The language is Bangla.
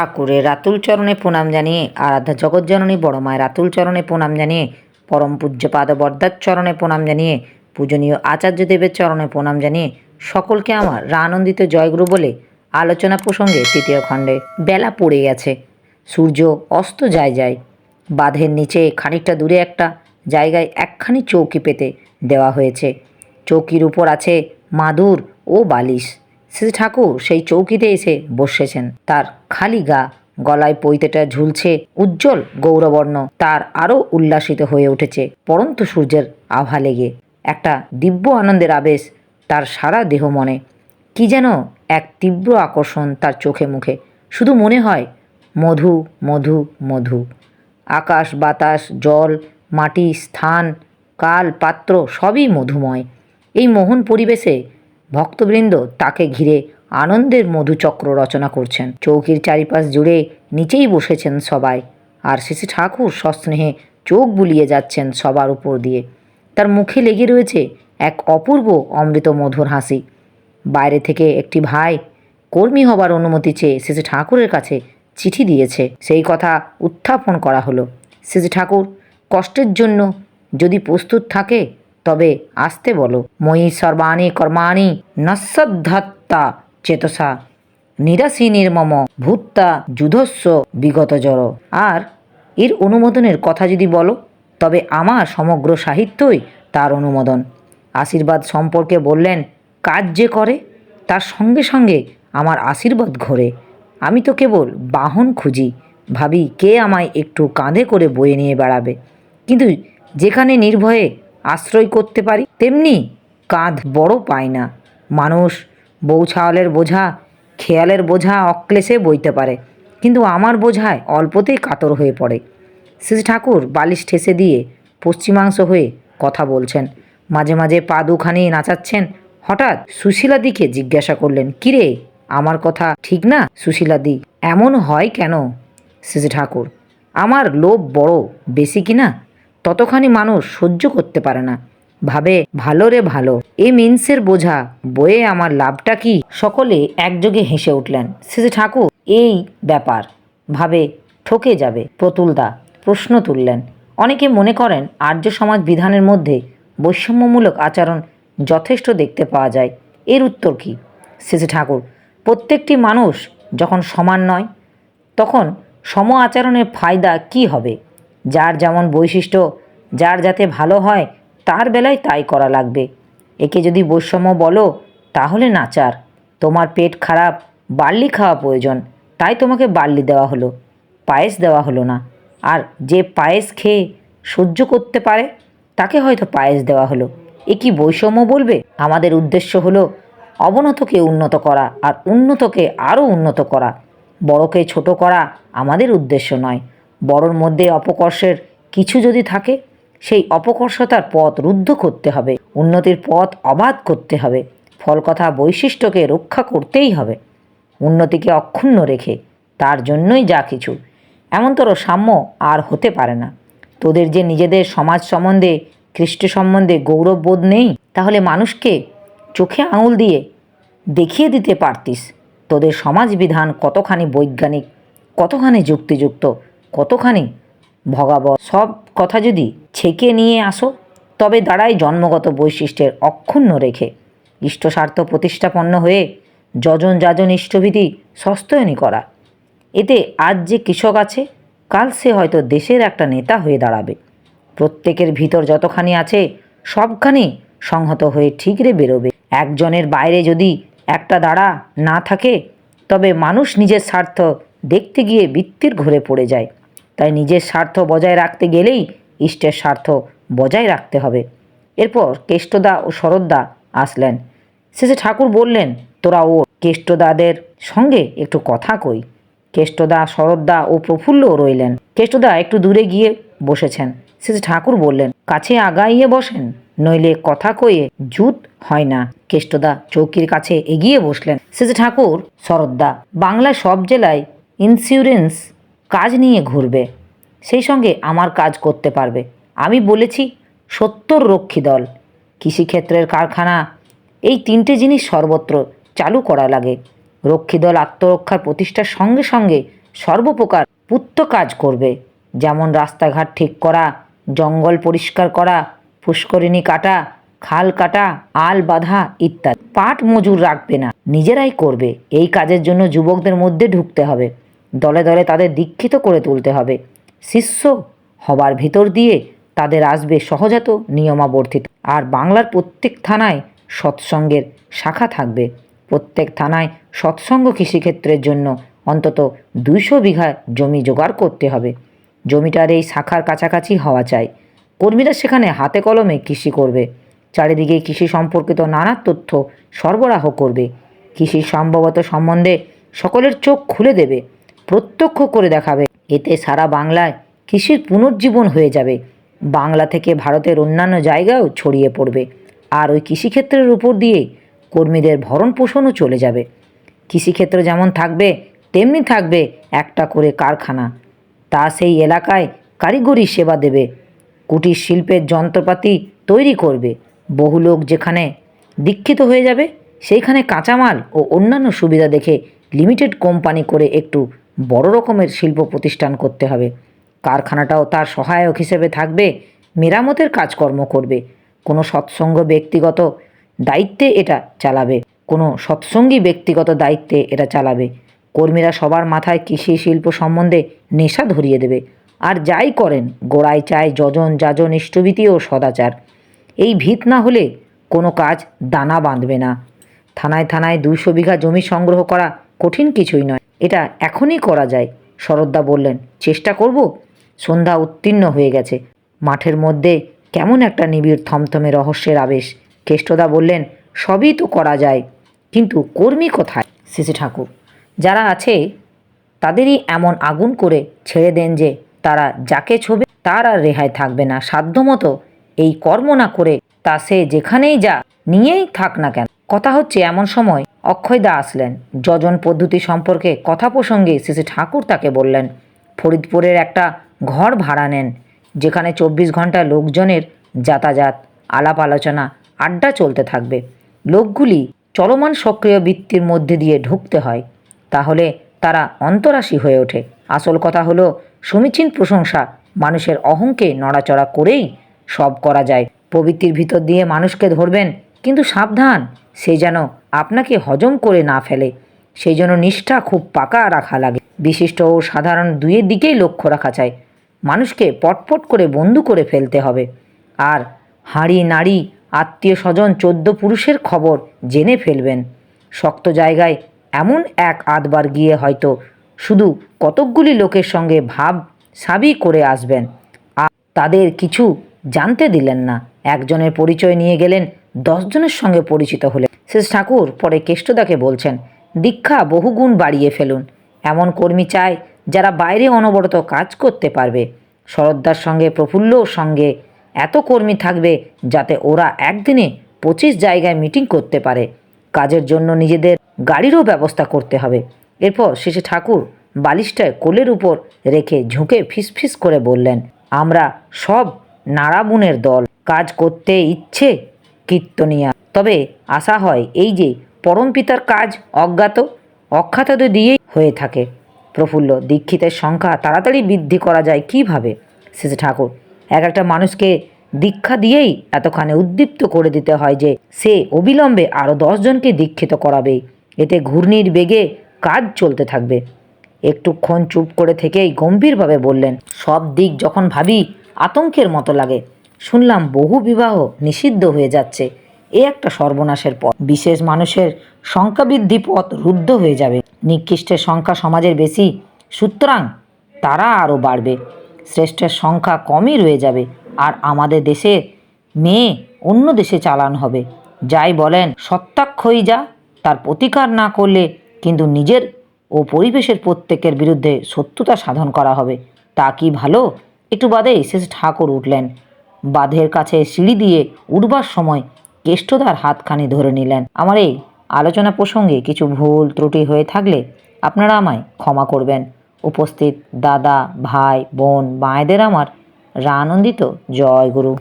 ঠাকুরের রাতুল চরণে প্রণাম জানিয়ে আরাধ্যা জগজ্জননী বড় মায়ের রাতুল চরণে প্রণাম জানিয়ে, পরম পূজ্যপাদ বরদার চরণে প্রণাম জানিয়ে, পূজনীয় আচার্য দেবের চরণে প্রণাম জানিয়ে সকলকে আমার আনন্দিত জয়গুরু বলে আলোচনা প্রসঙ্গে তৃতীয় খণ্ডে। বেলা পড়ে গেছে। সূর্য অস্ত যায় যায়। বাঁধের নিচে খানিকটা দূরে একটা জায়গায় একখানি চৌকি পেতে দেওয়া হয়েছে। চৌকির উপর আছে মাদুর ও বালিশ। শ্রী ঠাকুর সেই চৌকিতে এসে বসেছেন। তার খালি গা গলায় পৈতেটা ঝুলছে উজ্জ্বল গৌরবর্ণ। তার আরও উল্লাসিত হয়ে উঠেছে পরন্ত সূর্যের আভা লেগে। একটা দিব্য আনন্দের আবেশ তার সারা দেহ মনে। কি যেন এক তীব্র আকর্ষণ তার চোখে মুখে। শুধু মনে হয়, মধু মধু মধু। আকাশ, বাতাস, জল, মাটি, স্থান, কাল, পাত্র সবই মধুময়। এই মোহন পরিবেশে ভক্তবৃন্দ তাকে ঘিরে আনন্দের মধুচক্র রচনা করছেন। চৌকির চারিপাশ জুড়ে নিচেই বসেছেন সবাই, আর শেষে ঠাকুর সস্নেহে চোখ বুলিয়ে যাচ্ছেন সবার উপর দিয়ে। তার মুখে লেগে রয়েছে এক অপূর্ব অমৃত মধুর হাসি। বাইরে থেকে একটি ভাই কর্মী হবার অনুমতি চেয়ে শেষে ঠাকুরের কাছে চিঠি দিয়েছে। সেই কথা উত্থাপন করা হলো। শেষে ঠাকুর, কষ্টের জন্য যদি প্রস্তুত থাকে তবে আসতে বলো। ময়ী সর্বাণী কর্মাণি নস্যদ্ধত্তা চেতসা। নিরাশী নির্মম ভূত্তা যুধস্ব বিগত জড়। আর এর অনুমোদনের কথা যদি বলো, তবে আমার সমগ্র সাহিত্যই তার অনুমোদন। আশীর্বাদ সম্পর্কে বললেন, কাজ যে করে, তার সঙ্গে সঙ্গে আমার আশীর্বাদ ঘোরে। আমি তো কেবল বাহন খুঁজি, ভাবি কে আমায় একটু কাঁধে করে বয়ে নিয়ে বেড়াবে। কিন্তু যেখানে নির্ভয়ে আশ্রয় করতে পারি, তেমনি কাঁধ বড় পায় না। মানুষ বৌছাওয়ালের বোঝা, খেয়ালের বোঝা অক্লেশে বইতে পারে, কিন্তু আমার বোঝায় অল্পতেই কাতর হয়ে পড়ে। শ্রী ঠাকুর বালিশ ঠেসে দিয়ে পশ্চিমাংশ হয়ে কথা বলছেন। মাঝে মাঝে পা দুখানি নাচাচ্ছেন। হঠাৎ সুশীলাদিকে জিজ্ঞাসা করলেন, কিরে, আমার কথা ঠিক না সুশীলাদি? এমন হয় কেন? শ্রী ঠাকুর, আমার লোভ বড়, বেশি কি না? ততখানি মানুষ সহ্য করতে পারে না। ভাবে, ভালো রে ভালো। এ মিন্সের বোঝা, বয়ে আমার লাভটা কি? সকলে একযোগে হেসে উঠলেন। শ্রী ঠাকুর, এই ব্যাপার। ভাবে, ঠকে যাবে। প্রতুলদা প্রশ্ন তুললেন। অনেকে মনে করেন আর্য সমাজ বিধানের মধ্যে বৈষম্যমূলক আচরণ যথেষ্ট দেখতে পাওয়া যায়। এর উত্তর কি? শ্রী ঠাকুর, প্রত্যেকটি মানুষ যখন সমান নয়, তখন সম আচরণের ফায়দা কি হবে? যার যেমন বৈশিষ্ট্য, যার যাতে ভালো হয়, তার বেলায় তাই করা লাগবে। একে যদি বৈষম্য বলো, তাহলে নাচার। তোমার পেট খারাপ, বার্লি খাওয়া প্রয়োজন। তাই তোমাকে বার্লি দেওয়া হলো। পায়েস দেওয়া হলো না। আর যে পায়েস খেয়ে সহ্য করতে পারে, তাকে হয়তো পায়েস দেওয়া হলো। এ কি বৈষম্য বলবে? আমাদের উদ্দেশ্য হলো অবনতকে উন্নত করা আর উন্নতকে আরও উন্নত করা। বড়কে ছোট করা আমাদের উদ্দেশ্য নয়। বড়র মধ্যে অপকর্ষের কিছু যদি থাকে, সেই অপকর্ষতার পথ রুদ্ধ করতে হবে, উন্নতির পথ অবাধ করতে হবে, ফলকথা বৈশিষ্ট্যকে রক্ষা করতেই হবে। উন্নতিকে অক্ষুণ্ণ রেখে তার জন্যই যা কিছু, এমনতর সাম্য আর হতে পারে না। তোদের যে নিজেদের সমাজ সম্বন্ধে খ্রিস্ট সম্বন্ধে গৌরববোধ নেই, তাহলে মানুষকে চোখে আঙুল দিয়ে দেখিয়ে দিতে পারতিস। তোদের সমাজ বিধান কতখানি বৈজ্ঞানিক, কতখানি যুক্তিযুক্ত কতখানি ভগাব সব কথা যদি ছেকে নিয়ে আসো, তবে দাঁড়ায় জন্মগত বৈশিষ্ট্যের অক্ষুণ্ণ রেখে। ইষ্টস্বার্থ প্রতিষ্ঠাপন্ন হয়ে যজন যাজন ইষ্টভীতি সস্তয়নী করা। এতে আজ যে কৃষক আছে, কাল সে হয়তো দেশের একটা নেতা হয়ে দাঁড়াবে। প্রত্যেকের ভিতর যতখানি আছে, সবখানি সংহত হয়ে ঠিকরে বেরোবে। একজনের বাইরে যদি একটা দাঁড়া না থাকে, তবে মানুষ নিজের স্বার্থ দেখতে গিয়ে বৃত্তির ঘরে পড়ে যায়। তাই নিজের স্বার্থ বজায় রাখতে গেলেই ইষ্টের স্বার্থ বজায় রাখতে হবে। এরপর কেষ্টদা ও শরদ্দা আসলেন। শেষে ঠাকুর বললেন, তোরা ও কেষ্টদাদের সঙ্গে একটু কথা কই। কেষ্টদা শরদ্দা ও প্রফুল্লও রইলেন। কেষ্টদা একটু দূরে গিয়ে বসেছেন। শেষে ঠাকুর বললেন, কাছে আগাইয়ে বসেন, নইলে কথা কয়ে জুত হয় না। কেষ্টদা চৌকির কাছে এগিয়ে বসলেন। শেষে ঠাকুর শরদ্দা বাংলায় সব জেলায় ইন্স্যুরেন্স কাজ নিয়ে ঘুরবে। সেই সঙ্গে আমার কাজ করতে পারবে। আমি বলেছি, সত্তর রক্ষী দল, কৃষিক্ষেত্রের কারখানা, এই তিনটে জিনিস সর্বত্র চালু করা লাগে। রক্ষী দল আত্মরক্ষার প্রতিষ্ঠার সঙ্গে সঙ্গে সর্বপ্রকার পুত্র কাজ করবে। যেমন রাস্তাঘাট ঠিক করা, জঙ্গল পরিষ্কার করা, পুষ্করিণী কাটা, খাল কাটা, আল বাঁধা ইত্যাদি। পাট মজুর রাখবে না, নিজেরাই করবে। এই কাজের জন্য যুবকদের মধ্যে ঢুকতে হবে। দলে দলে তাদের দীক্ষিত করে তুলতে হবে। শিষ্য হবার ভিতর দিয়ে তাদের আসবে সহজাত নিয়মাবর্তিত। আর বাংলার প্রত্যেক থানায় সৎসঙ্গের শাখা থাকবে। প্রত্যেক থানায় সৎসঙ্গ কৃষিক্ষেত্রের জন্য অন্তত দুইশো বিঘা জমি জোগাড় করতে হবে। জমিটার এই শাখার কাছাকাছি হওয়া চাই। কর্মীরা সেখানে হাতে কলমে কৃষি করবে। চারিদিকে কৃষি সম্পর্কিত নানা তথ্য সরবরাহ করবে। কৃষি সম্ভবত সম্বন্ধে সকলের চোখ খুলে দেবে। প্রত্যক্ষ করে দেখাবে। এতে সারা বাংলায় কৃষির পুনর্জীবন হয়ে যাবে। বাংলা থেকে ভারতের অন্যান্য জায়গায়ও ছড়িয়ে পড়বে। আর ওই কৃষিক্ষেত্রের উপর দিয়ে কর্মীদের ভরণ পোষণও চলে যাবে। কৃষিক্ষেত্র যেমন থাকবে, তেমনি থাকবে একটা করে কারখানা। তা সেই এলাকায় কারিগরি সেবা দেবে। কুটির শিল্পের যন্ত্রপাতি তৈরি করবে। বহু লোক যেখানে দীক্ষিত হয়ে যাবে, সেইখানে কাঁচামাল ও অন্যান্য সুবিধা দেখে লিমিটেড কোম্পানি করে একটু বড় রকমের শিল্প প্রতিষ্ঠান করতে হবে। কারখানাটাও তার সহায়ক হিসেবে থাকবে, মেরামতের কাজকর্ম করবে। কোনো সৎসঙ্গ ব্যক্তিগত দায়িত্বে এটা চালাবে, কোনো সৎসঙ্গী ব্যক্তিগত দায়িত্বে এটা চালাবে। কর্মীরা সবার মাথায় কৃষি শিল্প সম্বন্ধে নেশা ধরিয়ে দেবে। আর যাই করেন, গোড়ায় চায় যজন যাজন ইষ্টভীতি ও সদাচার। এই ভিত না হলে কোনো কাজ দানা বাঁধবে না। থানায় থানায় দুইশো বিঘা জমি সংগ্রহ করা কঠিন কিছুই নয়। এটা এখনই করা যায়, শরৎদা বললেন। চেষ্টা করব? সন্ধ্যা উত্তীর্ণ হয়ে গেছে। মাঠের মধ্যে কেমন একটা নিবিড় থমথমে রহস্যের আবেশ। কেষ্টদা বললেন, সবই তো করা যায়, কিন্তু কর্মী কোথায়? শ্রী ঠাকুর, যারা আছে তাদেরই এমন আগুন করে ছেড়ে দেন যে তারা যাকে ছবে তার আর রেহাই থাকবে না। সাধ্যমতো এই কর্ম না করে তা সে যেখানেই যা, নিয়েই থাক না কেন। কথা হচ্ছে এমন সময় অক্ষয়দা আসলেন। যজন পদ্ধতি সম্পর্কে কথা প্রসঙ্গে শ্রী ঠাকুর তাকে বললেন, ফরিদপুরের একটা ঘর ভাড়া নেন, যেখানে চব্বিশ ঘণ্টা লোকজনের যাতায়াত, আলাপ আলোচনা, আড্ডা চলতে থাকবে। লোকগুলি চলমান সক্রিয় বৃত্তির মধ্যে দিয়ে ঢুকতে হয়, তাহলে তারা অন্তরাশী হয়ে ওঠে। আসল কথা হলো, সমীচীন প্রশংসা মানুষের অহংকে নড়াচড়া করেই সব করা যায়। প্রবৃত্তির ভিতর দিয়ে মানুষকে ধরবেন, কিন্তু সাবধান, সে যেন আপনাকে হজম করে না ফেলে। সেই জন্য নিষ্ঠা খুব পাকা রাখা লাগে। বিশিষ্ট ও সাধারণ দুয়ের দিকেই লক্ষ্য রাখা চাই। মানুষকে পটপট করে বন্ধু করে ফেলতে হবে। আর হাঁড়ি, নাড়ি, আত্মীয় স্বজন, চোদ্দ পুরুষের খবর জেনে ফেলবেন। শক্ত জায়গায় এমন এক আধবার গিয়ে হয়তো শুধু কতকগুলি লোকের সঙ্গে ভাব সাবি করে আসবেন। আর তাদের কিছু জানতে দিলেন না। একজনের পরিচয় নিয়ে গেলেন, দশজনের সঙ্গে পরিচিত হলেন। শেষ ঠাকুর পরে কেষ্টদাকে বলছেন, দীক্ষা বহুগুণ বাড়িয়ে ফেলুন। এমন কর্মী চায় যারা বাইরে অনবরত কাজ করতে পারবে। শরদ্দার সঙ্গে, প্রফুল্লর সঙ্গে এত কর্মী থাকবে যাতে ওরা একদিনে পঁচিশ জায়গায় মিটিং করতে পারে। কাজের জন্য নিজেদের গাড়িরও ব্যবস্থা করতে হবে। এরপর শেষে ঠাকুর বালিশটায় কোলের উপর রেখে ঝুঁকে ফিসফিস করে বললেন, আমরা সব নাড়াবুনের দল। কাজ করতে ইচ্ছে কীর্তনিয়া। তবে আশা হয় এই যে পরমপিতার কাজ অজ্ঞাত, অখ্যাতদের দিয়েই হয়ে থাকে। প্রফুল্ল, দীক্ষিতের সংখ্যা তাড়াতাড়ি বৃদ্ধি করা যায় কীভাবে? শেষে ঠাকুর, এক একটা মানুষকে দীক্ষা দিয়েই এতখানি উদ্দীপ্ত করে দিতে হয় যে সে অবিলম্বে আরও দশজনকে দীক্ষিত করাবে। এতে ঘূর্ণির বেগে কাজ চলতে থাকবে। একটুক্ষণ চুপ করে থেকেই গম্ভীরভাবে বললেন, সব দিক যখন ভাবি আতঙ্কের মতো লাগে। শুনলাম বহু বিবাহ নিষিদ্ধ হয়ে যাচ্ছে। এ একটা সর্বনাশের পথ। বিশেষ মানুষের সংখ্যা বৃদ্ধি পথ রুদ্ধ হয়ে যাবে। নিকৃষ্টের সংখ্যা সমাজের বেশি। সুতরাং তারা আরও বাড়বে। শ্রেষ্ঠের সংখ্যা কমই রয়ে যাবে। আর আমাদের দেশে মেয়ে অন্য দেশে চালান হবে। যাই বলেন সত্যাক্ষয়ী যা, তার প্রতিকার না করলে কিন্তু নিজের ও পরিবেশের প্রত্যেকের বিরুদ্ধে শত্রুতা সাধন করা হবে। তা কি ভালো? একটু বাদেই শেষ ঠাকুর উঠলেন। বাঁধের কাছে সিঁড়ি দিয়ে উঠবার সময় কেষ্টদার হাতখানি ধরে নিলেন। আমার এই আলোচনা প্রসঙ্গে কিছু ভুল ত্রুটি হয়ে থাকলে আপনারা আমায় ক্ষমা করবেন। উপস্থিত দাদা, ভাই, বোন, মায়েদের আমার রানন্দিত জয় গুরু